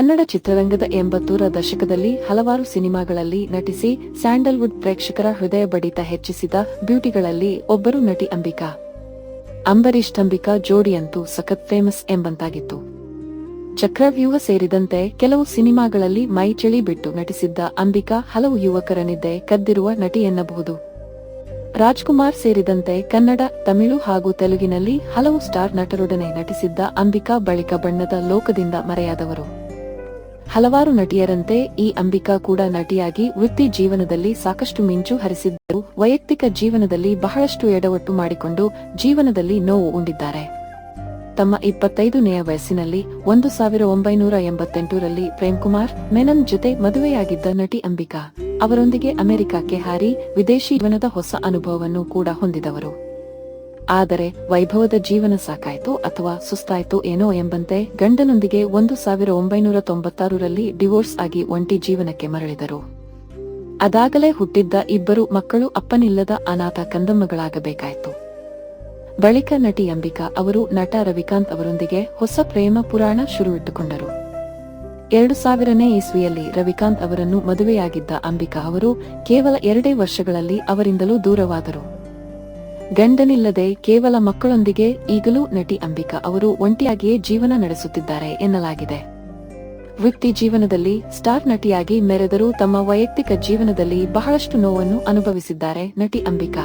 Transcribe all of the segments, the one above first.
ಕನ್ನಡ ಚಿತ್ರರಂಗದ ಎಂಬತ್ತೂರ ದಶಕದಲ್ಲಿ ಹಲವಾರು ಸಿನಿಮಾಗಳಲ್ಲಿ ನಟಿಸಿ ಸ್ಯಾಂಡಲ್ವುಡ್ ಪ್ರೇಕ್ಷಕರ ಹೃದಯ ಬಡಿತ ಹೆಚ್ಚಿಸಿದ ಬ್ಯೂಟಿಗಳಲ್ಲಿ ಒಬ್ಬರು ನಟಿ ಅಂಬಿಕಾ. ಅಂಬರೀಷ್ ಅಂಬಿಕಾ ಜೋಡಿಯಂತೂ ಸಖತ್ ಫೇಮಸ್ ಎಂಬಂತಾಗಿತ್ತು. ಚಕ್ರವ್ಯೂಹ ಸೇರಿದಂತೆ ಕೆಲವು ಸಿನಿಮಾಗಳಲ್ಲಿ ಮೈಚಳಿ ಬಿಟ್ಟು ನಟಿಸಿದ್ದ ಅಂಬಿಕಾ ಹಲವು ಯುವಕರ ನಿದ್ದೆ ಕದ್ದಿರುವ ನಟಿ ಎನ್ನಬಹುದು. ರಾಜ್ಕುಮಾರ್ ಸೇರಿದಂತೆ ಕನ್ನಡ, ತಮಿಳು ಹಾಗೂ ತೆಲುಗಿನಲ್ಲಿ ಹಲವು ಸ್ಟಾರ್ ನಟರೊಡನೆ ನಟಿಸಿದ್ದ ಅಂಬಿಕಾ ಬಳಿಕ ಬಣ್ಣದ ಲೋಕದಿಂದ ಮರೆಯಾದವರು. ಹಲವಾರು ನಟಿಯರಂತೆ ಈ ಅಂಬಿಕಾ ಕೂಡ ನಟಿಯಾಗಿ ವೃತ್ತಿ ಜೀವನದಲ್ಲಿ ಸಾಕಷ್ಟು ಮಿಂಚು ಹರಿಸಿದ್ದರು ವೈಯಕ್ತಿಕ ಜೀವನದಲ್ಲಿ ಬಹಳಷ್ಟು ಎಡವಟ್ಟು ಮಾಡಿಕೊಂಡು ಜೀವನದಲ್ಲಿ ನೋವು ಉಂಡಿದ್ದಾರೆ ತಮ್ಮ ಇಪ್ಪತ್ತೈದನೆಯ ವಯಸ್ಸಿನಲ್ಲಿ ಒಂದು ಸಾವಿರ ಒಂಬೈನೂರ ಎಂಬತ್ತೆಂಟರಲ್ಲಿ ಪ್ರೇಮ್ಕುಮಾರ್ ಮೆನನ್ ಜೊತೆ ಮದುವೆಯಾಗಿದ್ದ ನಟಿ ಅಂಬಿಕಾ ಅವರೊಂದಿಗೆ ಅಮೆರಿಕಕ್ಕೆ ಹಾರಿ ವಿದೇಶಿ ಜೀವನದ ಹೊಸ ಅನುಭವವನ್ನು ಕೂಡ ಹೊಂದಿದವರು. ಆದರೆ ವೈಭವದ ಜೀವನ ಸಾಕಾಯಿತು ಅಥವಾ ಸುಸ್ತಾಯಿತು ಏನೋ ಎಂಬಂತೆ ಗಂಡನೊಂದಿಗೆ ಒಂದು ಸಾವಿರ ಒಂಬೈನೂರ ತೊಂಬತ್ತಾರರಲ್ಲಿ ಡಿವೋರ್ಸ್ ಆಗಿ ಒಂಟಿ ಜೀವನಕ್ಕೆ ಮರಳಿದರು. ಅದಾಗಲೇ ಹುಟ್ಟಿದ್ದ ಇಬ್ಬರು ಮಕ್ಕಳು ಅಪ್ಪನಿಲ್ಲದ ಅನಾಥ ಕಂದಮ್ಮಗಳಾಗಬೇಕಾಯಿತು. ಬಳಿಕ ನಟಿ ಅಂಬಿಕಾ ಅವರು ನಟ ರವಿಕಾಂತ್ ಅವರೊಂದಿಗೆ ಹೊಸ ಪ್ರೇಮ ಪುರಾಣ ಶುರುವಿಟ್ಟುಕೊಂಡರು. ಎರಡು ಸಾವಿರನೇ ಇಸ್ವಿಯಲ್ಲಿ ರವಿಕಾಂತ್ ಅವರನ್ನು ಮದುವೆಯಾಗಿದ್ದ ಅಂಬಿಕಾ ಅವರು ಕೇವಲ ಎರಡೇ ವರ್ಷಗಳಲ್ಲಿ ಅವರಿಂದಲೂ ದೂರವಾದರು. ಗಂಡನಿಲ್ಲದೆ ಕೇವಲ ಮಕ್ಕಳೊಂದಿಗೆ ಈಗಲೂ ನಟಿ ಅಂಬಿಕಾ ಅವರು ಒಂಟಿಯಾಗಿಯೇ ಜೀವನ ನಡೆಸುತ್ತಿದ್ದಾರೆ ಎನ್ನಲಾಗಿದೆ. ವೃತ್ತಿ ಜೀವನದಲ್ಲಿ ಸ್ಟಾರ್ ನಟಿಯಾಗಿ ಮೆರೆದರೂ ತಮ್ಮ ವೈಯಕ್ತಿಕ ಜೀವನದಲ್ಲಿ ಬಹಳಷ್ಟು ನೋವನ್ನು ಅನುಭವಿಸಿದ್ದಾರೆ ನಟಿ ಅಂಬಿಕಾ.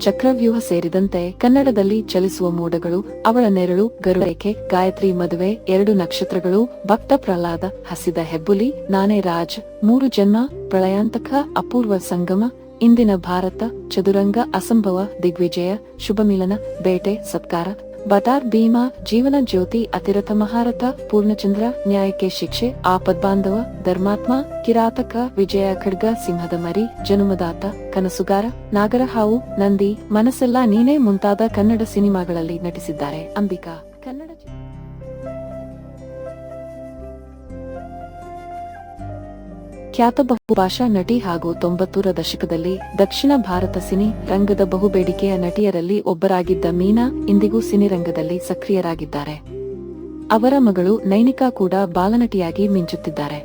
ಚಕ್ರವ್ಯೂಹ ಸೇರಿದಂತೆ ಕನ್ನಡದಲ್ಲಿ ಚಲಿಸುವ ಮೋಡಗಳು, ಅವಳ ನೆರಳು ಗರುಡೇಖೆ ಗಾಯತ್ರಿ ಮದುವೆ, ಎರಡು ನಕ್ಷತ್ರಗಳು, ಭಕ್ತ ಪ್ರಹ್ಲಾದ, ಹಸಿದ ಹೆಬ್ಬುಲಿ, ನಾನೇ ರಾಜ್, ಮೂರು ಜನ್ಮ, ಪ್ರಳಯಾಂತಕ, ಅಪೂರ್ವ ಸಂಗಮ ಇಂದಿನ ಭಾರತ, ಚದುರಂಗ, ಅಸಂಭವ, ದಿಗ್ವಿಜಯ ಶುಭ ಮಿಲನ ಬೇಟೆ, ಸತ್ಕಾರ, ಬಟಾರ್, ಭೀಮಾ, ಜೀವನ ಜ್ಯೋತಿ, ಅತಿರಥ ಮಹಾರಥ, ಪೂರ್ಣಚಂದ್ರ, ನ್ಯಾಯಕ್ಕೆ ಶಿಕ್ಷೆ, ಆಪದ್ಬಾಂಧವ, ಧರ್ಮಾತ್ಮ, ಕಿರಾತಕ, ವಿಜಯ ಖಡ್ಗ, ಸಿಂಹದ ಮರಿ, ಜನುಮದಾತ, ಕನಸುಗಾರ, ನಾಗರಹಾವು, ನಂದಿ, ಮನಸ್ಸೆಲ್ಲ ನೀನೇ ಮುಂತಾದ ಕನ್ನಡ ಸಿನಿಮಾಗಳಲ್ಲಿ ನಟಿಸಿದ್ದಾರೆ ಅಂಬಿಕಾ. ಕನ್ನಡ ಖ್ಯಾತ ಬಹುಭಾಷಾ ನಟಿ ಹಾಗೂ ತೊಂಬತ್ತೂರ ದಶಕದಲ್ಲಿ ದಕ್ಷಿಣ ಭಾರತ ಸಿನಿ ರಂಗದ ಬಹುಬೇಡಿಕೆಯ ನಟಿಯರಲ್ಲಿ ಒಬ್ಬರಾಗಿದ್ದ ಮೀನಾ ಇಂದಿಗೂ ಸಿನಿರಂಗದಲ್ಲಿ ಸಕ್ರಿಯರಾಗಿದ್ದಾರೆ. ಅವರ ಮಗಳು ನೈನಿಕಾ ಕೂಡ ಬಾಲನಟಿಯಾಗಿ ಮಿಂಚುತ್ತಿದ್ದಾರೆ.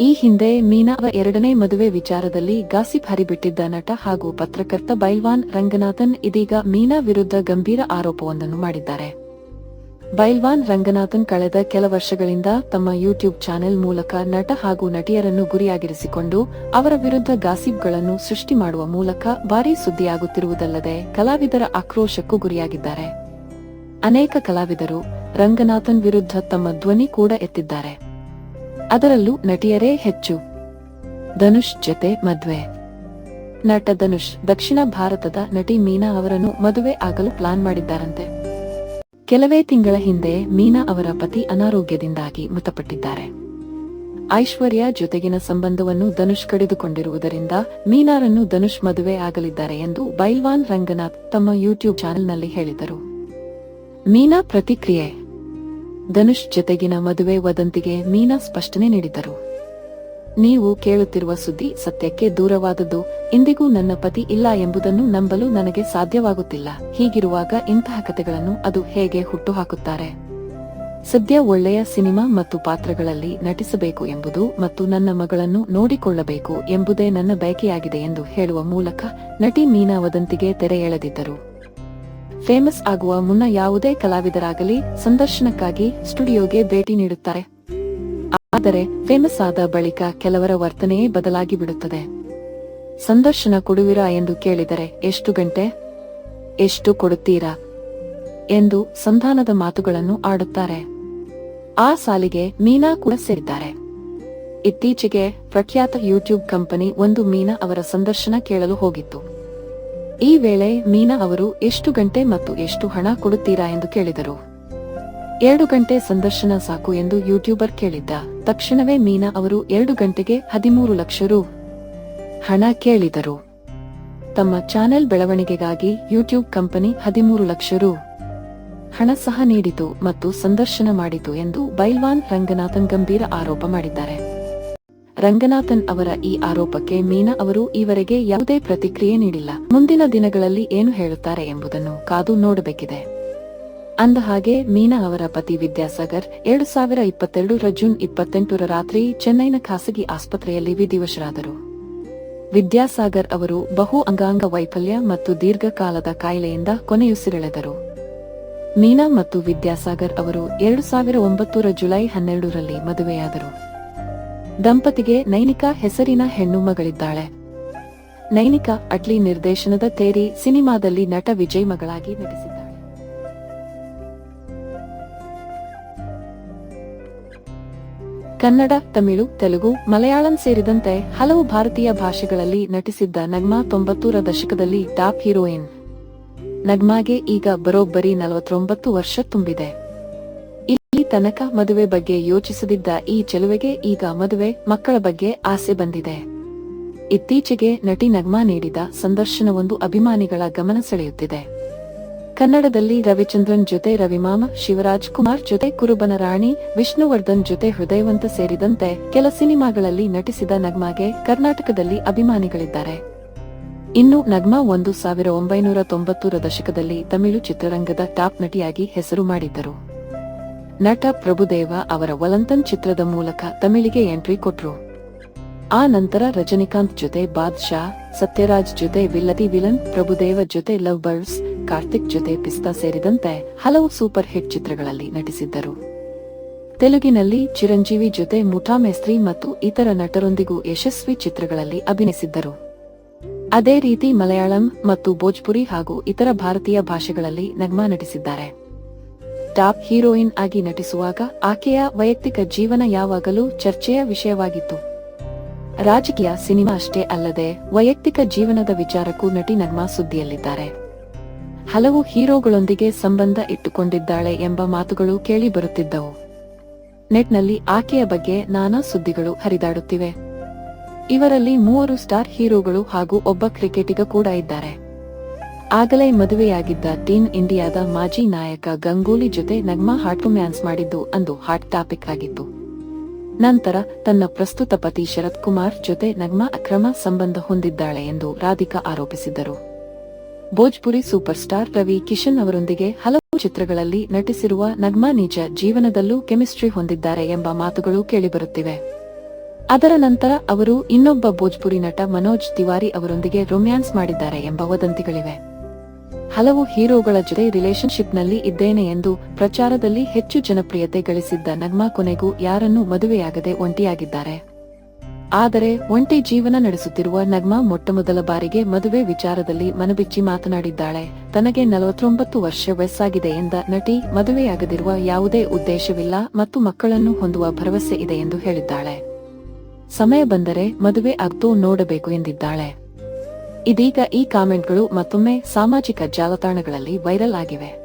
ಈ ಹಿಂದೆ ಮೀನಾ ಅವರ ಎರಡನೇ ಮದುವೆ ವಿಚಾರದಲ್ಲಿ ಗಾಸಿಪ್ ಹರಿಬಿಟ್ಟಿದ್ದ ನಟ ಹಾಗೂ ಪತ್ರಕರ್ತ ಬೈಲ್ವಾನ್ ರಂಗನಾಥನ್ ಇದೀಗ ಮೀನಾ ವಿರುದ್ಧ ಗಂಭೀರ ಆರೋಪವೊಂದನ್ನು ಮಾಡಿದ್ದಾರೆ. ಬೈಲ್ವಾನ್ ರಂಗನಾಥನ್ ಕಳೆದ ಕೆಲ ವರ್ಷಗಳಿಂದ ತಮ್ಮ ಯೂಟ್ಯೂಬ್ ಚಾನೆಲ್ ಮೂಲಕ ನಟ ಹಾಗೂ ನಟಿಯರನ್ನು ಗುರಿಯಾಗಿರಿಸಿಕೊಂಡು ಅವರ ವಿರುದ್ಧ ಗಾಸಿಪ್ಗಳನ್ನು ಸೃಷ್ಟಿ ಮಾಡುವ ಮೂಲಕ ಭಾರೀ ಸುದ್ದಿಯಾಗುತ್ತಿರುವುದಲ್ಲದೆ ಕಲಾವಿದರ ಆಕ್ರೋಶಕ್ಕೂ ಗುರಿಯಾಗಿದ್ದಾರೆ. ಅನೇಕ ಕಲಾವಿದರು ರಂಗನಾಥನ್ ವಿರುದ್ಧ ತಮ್ಮ ಧ್ವನಿ ಕೂಡ ಎತ್ತಿದ್ದಾರೆ. ಅದರಲ್ಲೂ ನಟಿಯರೇ ಹೆಚ್ಚು. ಧನುಷ್ ಜೊತೆ ಮದ್ವೆ. ನಟ ಧನುಷ್ ದಕ್ಷಿಣ ಭಾರತದ ನಟಿ ಮೀನಾ ಅವರನ್ನು ಮದುವೆ ಆಗಲು ಪ್ಲಾನ್ ಮಾಡಿದ್ದಾರಂತೆ. ಕೆಲವೇ ತಿಂಗಳ ಹಿಂದೆ ಮೀನಾ ಅವರ ಪತಿ ಅನಾರೋಗ್ಯದಿಂದಾಗಿ ಮೃತಪಟ್ಟಿದ್ದಾರೆ. ಐಶ್ವರ್ಯ ಜೊತೆಗಿನ ಸಂಬಂಧವನ್ನು ಧನುಷ್ ಕಡಿದುಕೊಂಡಿರುವುದರಿಂದ ಮೀನಾರನ್ನು ಧನುಷ್ ಮದುವೆ ಆಗಲಿದ್ದಾರೆ ಎಂದು ಬೈಲ್ವಾನ್ ರಂಗನಾಥ್ ತಮ್ಮ ಯೂಟ್ಯೂಬ್ ಚಾನೆಲ್ನಲ್ಲಿ ಹೇಳಿದರು. ಮೀನಾ ಪ್ರತಿಕ್ರಿಯೆ. ಧನುಷ್ ಜೊತೆಗಿನ ಮದುವೆ ವದಂತಿಗೆ ಮೀನಾ ಸ್ಪಷ್ಟನೆ ನೀಡಿದರು ನೀವು ಕೇಳುತ್ತಿರುವ ಸುದ್ದಿ ಸತ್ಯಕ್ಕೆ ದೂರವಾದದ್ದು. ಇಂದಿಗೂ ನನ್ನ ಪತಿ ಇಲ್ಲ ಎಂಬುದನ್ನು ನಂಬಲು ನನಗೆ ಸಾಧ್ಯವಾಗುತ್ತಿಲ್ಲ. ಹೀಗಿರುವಾಗ ಇಂತಹ ಕಥೆಗಳನ್ನು ಅದು ಹೇಗೆ ಹುಟ್ಟುಹಾಕುತ್ತಾರೆ? ಸದ್ಯ ಒಳ್ಳೆಯ ಸಿನಿಮಾ ಮತ್ತು ಪಾತ್ರಗಳಲ್ಲಿ ನಟಿಸಬೇಕು ಎಂಬುದು ಮತ್ತು ನನ್ನ ಮಗಳನ್ನು ನೋಡಿಕೊಳ್ಳಬೇಕು ಎಂಬುದೇ ನನ್ನ ಬಯಕೆಯಾಗಿದೆ ಎಂದು ಹೇಳುವ ಮೂಲಕ ನಟಿ ಮೀನಾ ವದಂತಿಗೆ ತೆರೆ ಎಳೆದಿದ್ದರು. ಫೇಮಸ್ ಆಗುವ ಮುನ್ನ ಯಾವುದೇ ಕಲಾವಿದರಾಗಲಿ, ಸಂದರ್ಶನಕ್ಕಾಗಿ ಸ್ಟುಡಿಯೋಗೆ ಭೇಟಿ ನೀಡುತ್ತಾರೆ. ಆದರೆ ಫೇಮಸ್ ಆದ ಬಳಿಕ ಕೆಲವರ ವರ್ತನೆಯೇ ಬದಲಾಗಿ ಬಿಡುತ್ತದೆ. ಸಂದರ್ಶನ ಕೊಡುವಿರಾ ಎಂದು ಕೇಳಿದರೆ, ಎಷ್ಟು ಗಂಟೆ? ಎಷ್ಟು ಕೊಡುತ್ತೀರಾ? ಎಂದು ಸಂಧಾನದ ಮಾತುಗಳನ್ನು ಆಡುತ್ತಾರೆ. ಆ ಸಾಲಿಗೆ ಮೀನಾ ಕೂಡ ಸೇರಿದ್ದಾರೆ. ಇತ್ತೀಚೆಗೆ ಪ್ರಖ್ಯಾತ ಯೂಟ್ಯೂಬ್ ಕಂಪನಿ ಒಂದು ಮೀನಾ ಅವರ ಸಂದರ್ಶನ ಕೇಳಲು ಹೋಗಿತ್ತು. ಈ ವೇಳೆ ಮೀನಾ ಅವರು, ಎಷ್ಟು ಗಂಟೆ ಮತ್ತು ಎಷ್ಟು ಹಣ ಕೊಡುತ್ತೀರಾ? ಎಂದು ಕೇಳಿದರು. ಎರಡು ಗಂಟೆ ಸಂದರ್ಶನ ಸಾಕು ಎಂದು ಯೂಟ್ಯೂಬರ್ ಕೇಳಿದ್ದ. ತಕ್ಷಣವೇ ಮೀನಾ ಅವರು ಎರಡು ಗಂಟೆಗೆ ಹದಿಮೂರು ಲಕ್ಷ ರು ಹಣ ಕೇಳಿದರು. ತಮ್ಮ ಚಾನೆಲ್ ಬೆಳವಣಿಗೆಗಾಗಿ ಯೂಟ್ಯೂಬ್ ಕಂಪನಿ ಹದಿಮೂರು ಲಕ್ಷ ರು ಹಣ ಸಹ ನೀಡಿತು ಮತ್ತು ಸಂದರ್ಶನ ಮಾಡಿತು ಎಂದು ಬೈಲ್ವಾನ್ ರಂಗನಾಥನ್ ಗಂಭೀರ ಆರೋಪ ಮಾಡಿದ್ದಾರೆ. ರಂಗನಾಥನ್ ಅವರ ಈ ಆರೋಪಕ್ಕೆ ಮೀನಾ ಅವರು ಈವರೆಗೆ ಯಾವುದೇ ಪ್ರತಿಕ್ರಿಯೆ ನೀಡಿಲ್ಲ. ಮುಂದಿನ ದಿನಗಳಲ್ಲಿ ಏನು ಹೇಳುತ್ತಾರೆ ಎಂಬುದನ್ನು ಕಾದು ನೋಡಬೇಕಿದೆ. ಅಂದ ಹಾಗೆ ಮೀನಾ ಅವರ ಪತಿ ವಿದ್ಯಾಸಾಗರ್ ಎರಡು ಸಾವಿರ ಇಪ್ಪತ್ತೆರಡರ ಜೂನ್ ಇಪ್ಪತ್ತೆಂಟರ ರಾತ್ರಿ ಚೆನ್ನೈನ ಖಾಸಗಿ ಆಸ್ಪತ್ರೆಯಲ್ಲಿ ವಿಧಿವಶರಾದರು. ವಿದ್ಯಾಸಾಗರ್ ಅವರು ಬಹು ಅಂಗಾಂಗ ವೈಫಲ್ಯ ಮತ್ತು ದೀರ್ಘಕಾಲದ ಕಾಯಿಲೆಯಿಂದ ಕೊನೆಯುಸಿರೆಳೆದರು ಮೀನಾ ಮತ್ತು ವಿದ್ಯಾಸಾಗರ್ ಅವರು ಎರಡು ಸಾವಿರ ಒಂಬತ್ತರ ಜುಲೈ ಹನ್ನೆರಡರಲ್ಲಿ ಮದುವೆಯಾದರು. ದಂಪತಿಗೆ ನೈನಿಕಾ ಹೆಸರಿನ ಹೆಣ್ಣು ಮಗಳಿದ್ದಾಳೆ. ನೈನಿಕಾ ಅಟ್ಲಿ ನಿರ್ದೇಶನದ ತೇರಿ ಸಿನಿಮಾದಲ್ಲಿ ನಟ ವಿಜಯ್ ಮಗಳಾಗಿ ನಟಿಸಿದ್ದಾಳೆ ಕನ್ನಡ, ತಮಿಳು, ತೆಲುಗು, ಮಲಯಾಳಂ ಸೇರಿದಂತೆ ಹಲವು ಭಾರತೀಯ ಭಾಷೆಗಳಲ್ಲಿ ನಟಿಸಿದ್ದ ನಗ್ಮಾ ತೊಂಬತ್ತೂರ ದಶಕದಲ್ಲಿ ಟಾಪ್ ಹೀರೋಯಿನ್. ನಗ್ಮಾಗೆ ಈಗ ಬರೋಬ್ಬರಿ ನಲವತ್ತೊಂಬತ್ತು ವರ್ಷ ತುಂಬಿದೆ. ಇಲ್ಲಿ ತನಕ ಮದುವೆ ಬಗ್ಗೆ ಯೋಚಿಸದಿದ್ದ ಈ ಚೆಲುವೆಗೆ ಈಗ ಮದುವೆ, ಮಕ್ಕಳ ಬಗ್ಗೆ ಆಸೆ ಬಂದಿದೆ. ಇತ್ತೀಚೆಗೆ ನಟಿ ನಗ್ಮಾ ನೀಡಿದ ಸಂದರ್ಶನವೊಂದು ಅಭಿಮಾನಿಗಳ ಗಮನ ಸೆಳೆಯುತ್ತಿದೆ. ಕನ್ನಡದಲ್ಲಿ ರವಿಚಂದ್ರನ್ ಜೊತೆ ರವಿಮಾಮ, ಶಿವರಾಜ್ ಕುಮಾರ್ ಜೊತೆ ಕುರುಬನ ರಾಣಿ, ವಿಷ್ಣುವರ್ಧನ್ ಜೊತೆ ಹೃದಯವಂತ ಸೇರಿದಂತೆ ಕೆಲ ಸಿನಿಮಾಗಳಲ್ಲಿ ನಟಿಸಿದ ನಗ್ಮಾಗೆ ಕರ್ನಾಟಕದಲ್ಲಿ ಅಭಿಮಾನಿಗಳಿದ್ದಾರೆ. ಇನ್ನು ನಗ್ಮಾ ಒಂದು ಸಾವಿರ ಒಂಬೈನೂರ ತೊಂಬತ್ತರ ದಶಕದಲ್ಲಿ ತಮಿಳು ಚಿತ್ರರಂಗದ ಟಾಪ್ ನಟಿಯಾಗಿ ಹೆಸರು ಮಾಡಿದ್ದರು. ನಟ ಪ್ರಭುದೇವ ಅವರ ವಲಂತನ್ ಚಿತ್ರದ ಮೂಲಕ ತಮಿಳಿಗೆ ಎಂಟ್ರಿ ಕೊಟ್ರು. ಆ ನಂತರ ರಜನಿಕಾಂತ್ ಜೊತೆ ಬಾದ್ಶಾ, ಸತ್ಯರಾಜ್ ಜೊತೆ ವಿಲ್ಲದಿ ವಿಲನ್, ಪ್ರಭುದೇವ ಜೊತೆ ಲವ್ ಬರ್ಡ್ಸ್ ಕಾರ್ತಿಕ್ ಜೊತೆ ಪಿಸ್ತಾ ಸೇರಿದಂತೆ ಹಲವು ಸೂಪರ್ ಹಿಟ್ ಚಿತ್ರಗಳಲ್ಲಿ ನಟಿಸಿದ್ದರು. ತೆಲುಗಿನಲ್ಲಿ ಚಿರಂಜೀವಿ ಜೊತೆ ಮುಠಾ ಮೇಸ್ತ್ರಿ ಮತ್ತು ಇತರ ನಟರೊಂದಿಗೂ ಯಶಸ್ವಿ ಚಿತ್ರಗಳಲ್ಲಿ ಅಭಿನಯಿಸಿದ್ದರು. ಅದೇ ರೀತಿ ಮಲಯಾಳಂ ಮತ್ತು ಭೋಜ್ಪುರಿ ಹಾಗೂ ಇತರ ಭಾರತೀಯ ಭಾಷೆಗಳಲ್ಲಿ ನಗ್ಮಾ ನಟಿಸಿದ್ದಾರೆ. ಟಾಪ್ ಹೀರೋಯಿನ್ ಆಗಿ ನಟಿಸುವಾಗ ಆಕೆಯ ವೈಯಕ್ತಿಕ ಜೀವನ ಯಾವಾಗಲೂ ಚರ್ಚೆಯ ವಿಷಯವಾಗಿತ್ತು. ರಾಜಕೀಯ ಸಿನಿಮಾ ಅಷ್ಟೇ ಅಲ್ಲದೆ ವೈಯಕ್ತಿಕ ಜೀವನದ ವಿಚಾರಕ್ಕೂ ನಟಿ ನಗ್ಮಾ ಸುದ್ದಿಯಲ್ಲಿದ್ದಾರೆ. ಹಲವು ಹೀರೋಗಳೊಂದಿಗೆ ಸಂಬಂಧ ಇಟ್ಟುಕೊಂಡಿದ್ದಾಳೆ ಎಂಬ ಮಾತುಗಳು ಕೇಳಿ ಬರುತ್ತಿದ್ದವು. ನೆಟ್ನಲ್ಲಿ ಆಕೆಯ ಬಗ್ಗೆ ನಾನಾ ಸುದ್ದಿಗಳು ಹರಿದಾಡುತ್ತಿವೆ. ಇವರಲ್ಲಿ ಮೂವರು ಸ್ಟಾರ್ ಹೀರೋಗಳು ಹಾಗೂ ಒಬ್ಬ ಕ್ರಿಕೆಟಿಗ ಕೂಡ ಇದ್ದಾರೆ. ಆಗಲೇ ಮದುವೆಯಾಗಿದ್ದ ಟೀಮ್ ಇಂಡಿಯಾದ ಮಾಜಿ ನಾಯಕ ಗಂಗೂಲಿ ಜೊತೆ ನಗ್ಮಾ ಹಾಟ್ ಮ್ಯಾನ್ಸ್ ಮಾಡಿದ್ದು ಅಂದು ಹಾಟ್ ಟಾಪಿಕ್ ಆಗಿತ್ತು. ನಂತರ ತನ್ನ ಪ್ರಸ್ತುತ ಪತಿ ಶರತ್ ಕುಮಾರ್ ಜೊತೆ ನಗ್ಮಾ ಅಕ್ರಮ ಸಂಬಂಧ ಹೊಂದಿದ್ದಾಳೆ ಎಂದು ರಾಧಿಕಾ ಆರೋಪಿಸಿದ್ದರು. ಭೋಜ್ಪುರಿ ಸೂಪರ್ ಸ್ಟಾರ್ ರವಿ ಕಿಶನ್ ಅವರೊಂದಿಗೆ ಹಲವು ಚಿತ್ರಗಳಲ್ಲಿ ನಟಿಸಿರುವ ನಗ್ಮಾ ನಿಜ ಜೀವನದಲ್ಲೂ ಕೆಮಿಸ್ಟ್ರಿ ಹೊಂದಿದ್ದಾರೆ ಎಂಬ ಮಾತುಗಳು ಕೇಳಿಬರುತ್ತಿವೆ. ಅದರ ನಂತರ ಅವರು ಇನ್ನೊಬ್ಬ ಭೋಜ್ಪುರಿ ನಟ ಮನೋಜ್ ತಿವಾರಿ ಅವರೊಂದಿಗೆ ರೊಮ್ಯಾನ್ಸ್ ಮಾಡಿದ್ದಾರೆ ಎಂಬ ವದಂತಿಗಳಿವೆ. ಹಲವು ಹೀರೋಗಳ ಜೊತೆ ರಿಲೇಶನ್ಶಿಪ್ನಲ್ಲಿ ಇದ್ದೇನೆ ಎಂದು ಪ್ರಚಾರದಲ್ಲಿ ಹೆಚ್ಚು ಜನಪ್ರಿಯತೆ ಗಳಿಸಿದ್ದ ನಗ್ಮಾ ಕೊನೆಗೂ ಯಾರನ್ನೂ ಮದುವೆಯಾಗದೆ ಒಂಟಿಯಾಗಿದ್ದಾರೆ. ಆದರೆ ಒಂಟಿ ಜೀವನ ನಡೆಸುತ್ತಿರುವ ನಗ್ಮಾ ಮೊಟ್ಟಮೊದಲ ಬಾರಿಗೆ ಮದುವೆ ವಿಚಾರದಲ್ಲಿ ಮನಬಿಚ್ಚಿ ಮಾತನಾಡಿದ್ದಾಳೆ. ತನಗೆ ನಲವತ್ತೊಂಬತ್ತು ವರ್ಷ ವಯಸ್ಸಾಗಿದೆ ಎಂದ ನಟಿ, ಮದುವೆಯಾಗದಿರುವ ಯಾವುದೇ ಉದ್ದೇಶವಿಲ್ಲ ಮತ್ತು ಮಕ್ಕಳನ್ನು ಹೊಂದುವ ಭರವಸೆ ಇದೆ ಎಂದು ಹೇಳಿದ್ದಾಳೆ. ಸಮಯ ಬಂದರೆ ಮದುವೆ ಆಗ್ತೂ ನೋಡಬೇಕು ಎಂದಿದ್ದಾಳೆ. ಇದೀಗ ಈ ಕಾಮೆಂಟ್ಗಳು ಮತ್ತೊಮ್ಮೆ ಸಾಮಾಜಿಕ ಜಾಲತಾಣಗಳಲ್ಲಿ ವೈರಲ್ ಆಗಿವೆ.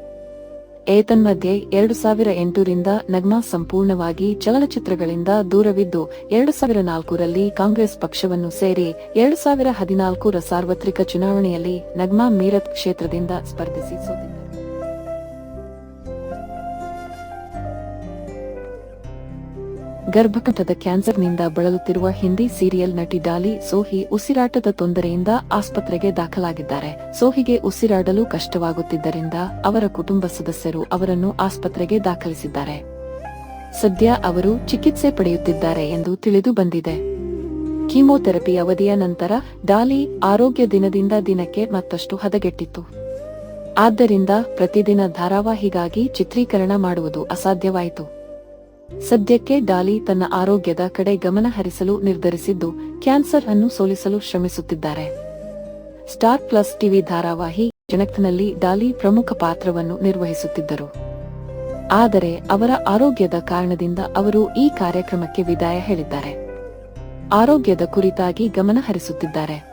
ಏತನ್ಮಧ್ಯೆ ಎರಡು ಸಾವಿರ ಎಂಟರಿಂದ ನಗ್ಮಾ ಸಂಪೂರ್ಣವಾಗಿ ಚಲನಚಿತ್ರಗಳಿಂದ ದೂರವಿದ್ದು, ಎರಡು ಸಾವಿರ ನಾಲ್ಕರಲ್ಲಿ ಕಾಂಗ್ರೆಸ್ ಪಕ್ಷವನ್ನು ಸೇರಿ ಎರಡು ಸಾವಿರ ಹದಿನಾಲ್ಕರ ಸಾರ್ವತ್ರಿಕ ಚುನಾವಣೆಯಲ್ಲಿ ನಗ್ಮಾ ಮೀರತ್ ಕ್ಷೇತ್ರದಿಂದ ಸ್ಪರ್ಧಿಸಿ ಸೋತಿದ್ದರು. ಗರ್ಭಕಂಠದ ಕ್ಯಾನ್ಸರ್ನಿಂದ ಬಳಲುತ್ತಿರುವ ಹಿಂದಿ ಸೀರಿಯಲ್ ನಟಿ ಡಾಲಿ ಸೋಹಿ ಉಸಿರಾಟದ ತೊಂದರೆಯಿಂದ ಆಸ್ಪತ್ರೆಗೆ ದಾಖಲಾಗಿದ್ದಾರೆ. ಸೋಹಿಗೆ ಉಸಿರಾಡಲು ಕಷ್ಟವಾಗುತ್ತಿದ್ದರಿಂದ ಅವರ ಕುಟುಂಬ ಸದಸ್ಯರು ಅವರನ್ನು ಆಸ್ಪತ್ರೆಗೆ ದಾಖಲಿಸಿದ್ದಾರೆ. ಸದ್ಯ ಅವರು ಚಿಕಿತ್ಸೆ ಪಡೆಯುತ್ತಿದ್ದಾರೆ ಎಂದು ತಿಳಿದು ಬಂದಿದೆ. ಕೀಮೋಥೆರಪಿ ಅವಧಿಯ ನಂತರ ಡಾಲಿ ಆರೋಗ್ಯ ದಿನದಿಂದ ದಿನಕ್ಕೆ ಮತ್ತಷ್ಟು ಹದಗೆಟ್ಟಿತ್ತು. ಆದ್ದರಿಂದ ಪ್ರತಿದಿನ ಧಾರಾವಾಹಿಗಾಗಿ ಚಿತ್ರೀಕರಣ ಮಾಡುವುದು ಅಸಾಧ್ಯವಾಯಿತು. ಸದ್ಯಕ್ಕೆ ಡಾಲಿ ತನ್ನ ಆರೋಗ್ಯದ ಕಡೆ ಗಮನ ಹರಿಸಲು ನಿರ್ಧರಿಸಿದ್ದು ಕ್ಯಾನ್ಸರ್ ಅನ್ನು ಸೋಲಿಸಲು ಶ್ರಮಿಸುತ್ತಿದ್ದಾರೆ. ಸ್ಟಾರ್ ಪ್ಲಸ್ ಟಿವಿ ಧಾರಾವಾಹಿ ಜನಕ್ನಲ್ಲಿ ಡಾಲಿ ಪ್ರಮುಖ ಪಾತ್ರವನ್ನು ನಿರ್ವಹಿಸುತ್ತಿದ್ದರು. ಆದರೆ ಅವರ ಆರೋಗ್ಯದ ಕಾರಣದಿಂದ ಅವರು ಈ ಕಾರ್ಯಕ್ರಮಕ್ಕೆ ವಿದಾಯ ಹೇಳಿದ್ದಾರೆ. ಆರೋಗ್ಯದ ಕುರಿತಾಗಿ ಗಮನ ಹರಿಸುತ್ತಿದ್ದಾರೆ.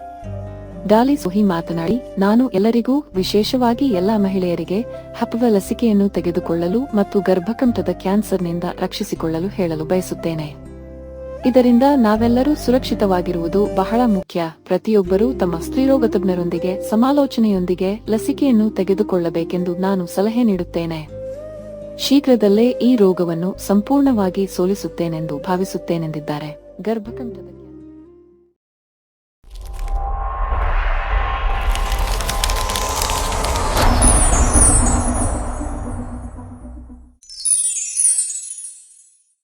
ಡಾಲಿ ಸೋಹಿ ಮಾತನಾಡಿ, ನಾನು ಎಲ್ಲರಿಗೂ, ವಿಶೇಷವಾಗಿ ಎಲ್ಲಾ ಮಹಿಳೆಯರಿಗೆ, ಹಬ್ಬದ ಲಸಿಕೆಯನ್ನು ತೆಗೆದುಕೊಳ್ಳಲು ಮತ್ತು ಗರ್ಭಕಂಠದ ಕ್ಯಾನ್ಸರ್ನಿಂದ ರಕ್ಷಿಸಿಕೊಳ್ಳಲು ಹೇಳಲು ಬಯಸುತ್ತೇನೆ. ಇದರಿಂದ ನಾವೆಲ್ಲರೂ ಸುರಕ್ಷಿತವಾಗಿರುವುದು ಬಹಳ ಮುಖ್ಯ. ಪ್ರತಿಯೊಬ್ಬರೂ ತಮ್ಮ ಸ್ತ್ರೀರೋಗ ತಜ್ಞರೊಂದಿಗೆ ಸಮಾಲೋಚನೆಯೊಂದಿಗೆ ಲಸಿಕೆಯನ್ನು ತೆಗೆದುಕೊಳ್ಳಬೇಕೆಂದು ನಾನು ಸಲಹೆ ನೀಡುತ್ತೇನೆ. ಶೀಘ್ರದಲ್ಲೇ ಈ ರೋಗವನ್ನು ಸಂಪೂರ್ಣವಾಗಿ ಸೋಲಿಸುತ್ತೇನೆಂದು ಭಾವಿಸುತ್ತೇನೆಂದಿದ್ದಾರೆ. ಗರ್ಭಕಂಠದ